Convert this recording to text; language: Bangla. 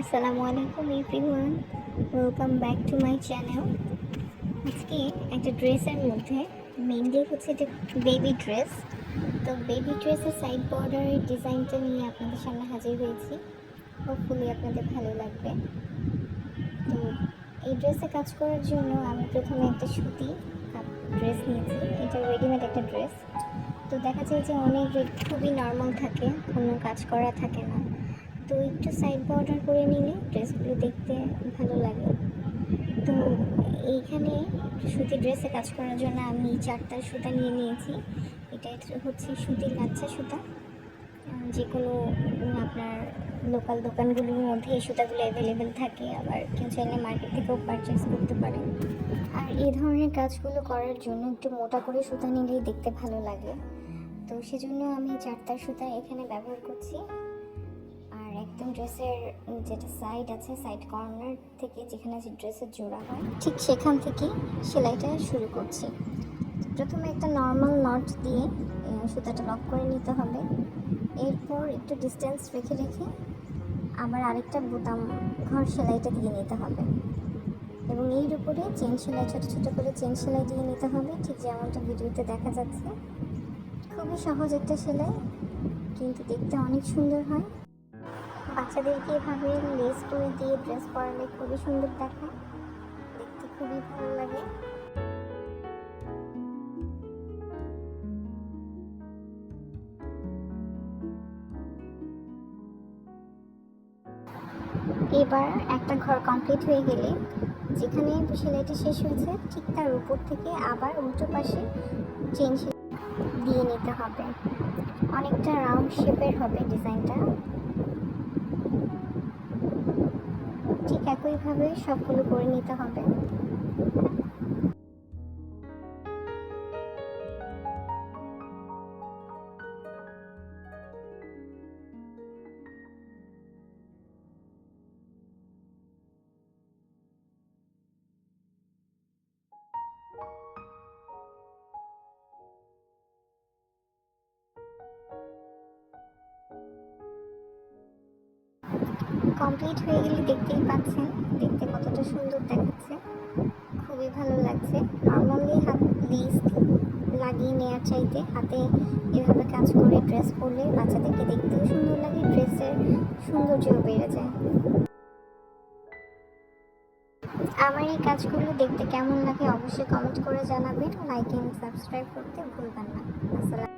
আসসালামু আলাইকুম everyone. Welcome back to my channel আজকে একটা ড্রেসের মধ্যে মেনলি হচ্ছে যে বেবি ড্রেস তো বেবি ড্রেসের সাইড বর্ডারের ডিজাইনটা নিয়ে আপনাদের সামনে হাজির হয়েছি। হোপফুলি আপনাদের ভালো লাগবে। তো এই ড্রেসে কাজ করার জন্য আমি প্রথমে একটা সুতি ড্রেস নিয়েছি। এটা রেডিমেড একটা ড্রেস তো দেখা যায় যে অনেক খুবই নর্মাল থাকে, কোনো কাজ করা থাকে না। তো একটু সাইড বর্ডার করে নিলে ড্রেসগুলো দেখতে ভালো লাগে। তো এইখানে সুতির ড্রেসে কাজ করার জন্য আমি চারটা সুতা নিয়ে নিয়েছি। এটা হচ্ছে সুতির লাচ্ছা সুতা। যে কোনো আপনার লোকাল দোকানগুলোর মধ্যে এই সুতাগুলো অ্যাভেলেবেল থাকে। আবার কেউ চাইলে মার্কেট থেকেও পারচেস করতে পারে আর এই ধরনের কাজগুলো করার জন্য একটু মোটা করে সুতা নিলেই দেখতে ভালো লাগে। তো সেজন্য আমি চারটার সুতা এখানে ব্যবহার করছি। একদম ড্রেসের যেটা সাইড আছে সাইড কর্নার থেকে যেখানে যে ড্রেসের জোড়া হয়, ঠিক সেখান থেকে সেলাইটা শুরু করছি। প্রথমে একটা নর্মাল নট দিয়ে সুতাটা লক করে নিতে হবে। এরপর একটু ডিস্টেন্স রেখে রেখে আবার আরেকটা বোতাম ঘর সেলাইটা দিয়ে নিতে হবে। এবং এর উপরে চেন সেলাই, ছোটো ছোটো করে চেন সেলাই দিয়ে নিতে হবে, ঠিক যেমনটা ভিডিওতে দেখা যাচ্ছে। খুবই সহজ একটা সেলাই, কিন্তু দেখতে অনেক সুন্দর হয়। বাচ্চাদেরকে এভাবে লেস করে দিয়ে ড্রেস পরালে খুবই সুন্দর দেখায়। দেখতে খুবই ভালো লাগে। এবার একটা ঘর কমপ্লিট হয়ে গেলে, যেখানে সেলাইটা শেষ হয়েছে, ঠিক তার উপর থেকে আবার উল্টো পাশে চেন দিয়ে নিতে হবে। অনেকটা রাউন্ড শেপের হবে ডিজাইনটা ঠিক একইভাবে সবগুলো করে নিতে হবে। কমপ্লিট হয়ে গেলে দেখতেই পাচ্ছেন, দেখতে কতটা সুন্দর দেখাচ্ছে। খুবই ভালো লাগছে। নর্মালি হাত লিস লাগিয়ে নেওয়ার চাইতে হাতে এভাবে কাজ করে ড্রেস পরলে বাচ্চাদেরকে দেখতেও সুন্দর লাগে ড্রেসের সৌন্দর্যও বেড়ে যায়। আমার এই কাজগুলো দেখতে কেমন লাগে অবশ্যই কমেন্ট করে জানাবেন। লাইক এন্ড সাবস্ক্রাইব করতে ভুলবেন না। আসসালাম